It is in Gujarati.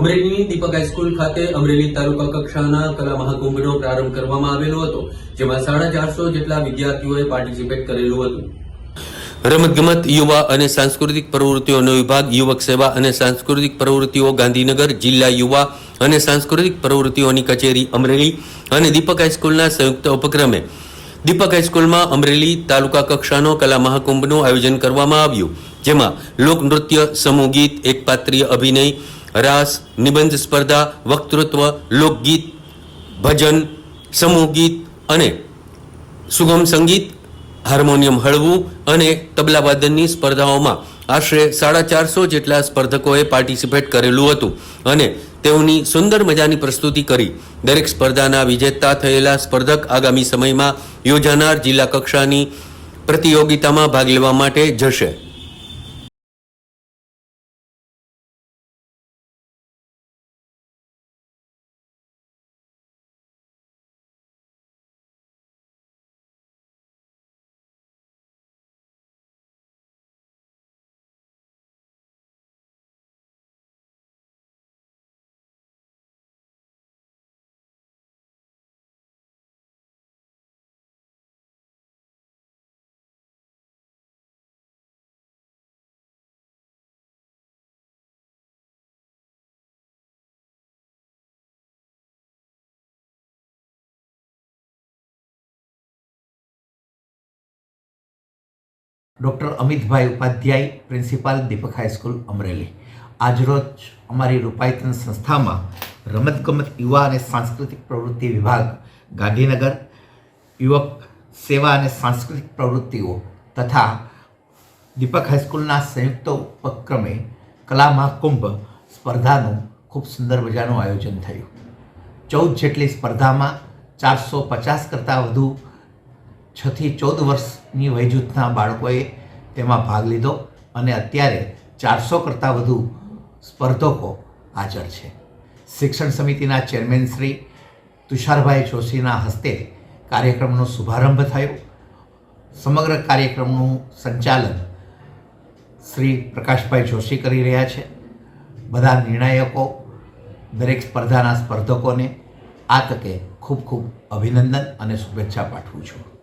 અમરેલીની દીપક હાઈસ્કૂલ ખાતે અમરેલી તાલુકા કક્ષાના કલા મહાકુંભનો પ્રારંભ કરવામાં આવેલો હતો, જેમાં સાડા ચારસો જેટલા વિદ્યાર્થીઓએ પાર્ટિસિપેટ કરેલું હતું. રમતગમત, યુવા અને સાંસ્કૃતિક પ્રવૃત્તિઓનો વિભાગ, યુવક સેવા અને સાંસ્કૃતિક પ્રવૃત્તિઓ ગાંધીનગર, જિલ્લા યુવા અને સાંસ્કૃતિક પ્રવૃત્તિઓની કચેરી અમરેલી અને દીપક હાઈસ્કૂલના સંયુક્ત ઉપક્રમે. દીપક હાઈસ્કૂલમાં અમરેલી તાલુકા કક્ષાનો કલા મહાકુંભનું આયોજન કરવામાં આવ્યું, જેમાં લોકનૃત્ય, સમૂહ ગીત એકપાત્રીય અભિનય રાસ, નિબંધ સ્પર્ધા, વક્તૃત્વ, લોકગીત, ભજન, સમૂહ ગીત અને સુગમ સંગીત, હાર્મોનિયમ હળવું અને તબલાવાદનની સ્પર્ધાઓમાં આશરે સાડા ચારસો જેટલા સ્પર્ધકોએ પાર્ટિસિપેટ કરેલું હતું અને તેઓની સુંદર મજાની પ્રસ્તુતિ કરી. દરેક સ્પર્ધાના વિજેતા થયેલા સ્પર્ધક આગામી સમયમાં યોજાનાર જિલ્લા કક્ષાની પ્રતિયોગિતામાં ભાગ લેવા માટે જશે. Doctor Amitbhai Upadhyay, principal Deepak high school, Amreli. આજરોજ અમારી રૂપાયતન સંસ્થામાં રમતગમત યુવા અને સાંસ્કૃતિક પ્રવૃત્તિ વિભાગ, ગાંધીનગર, યુવક સેવા અને સાંસ્કૃતિક પ્રવૃત્તિઓ તથા દીપક હાઈસ્કૂલના સંયુક્ત ઉપક્રમે કલા મહાકુંભ સ્પર્ધાનું ખૂબ સુંદર મજાનું આયોજન થયું. ચૌદ જેટલી સ્પર્ધામાં ચારસો પચાસ કરતાં વધુ છથી ચૌદ વર્ષની વયજૂથના બાળકોએ તેમાં ભાગ લીધો અને અત્યારે ચારસો કરતાં વધુ સ્પર્ધકો હાજર છે. શિક્ષણ સમિતિના ચેરમેન શ્રી તુષારભાઈ જોશીના હસ્તે કાર્યક્રમનો શુભારંભ થયો. સમગ્ર કાર્યક્રમનું સંચાલન શ્રી પ્રકાશભાઈ જોશી કરી રહ્યા છે. બધા નિર્ણાયકો, દરેક સ્પર્ધાના સ્પર્ધકોને આ તકે ખૂબ ખૂબ અભિનંદન અને શુભેચ્છા પાઠવું છું.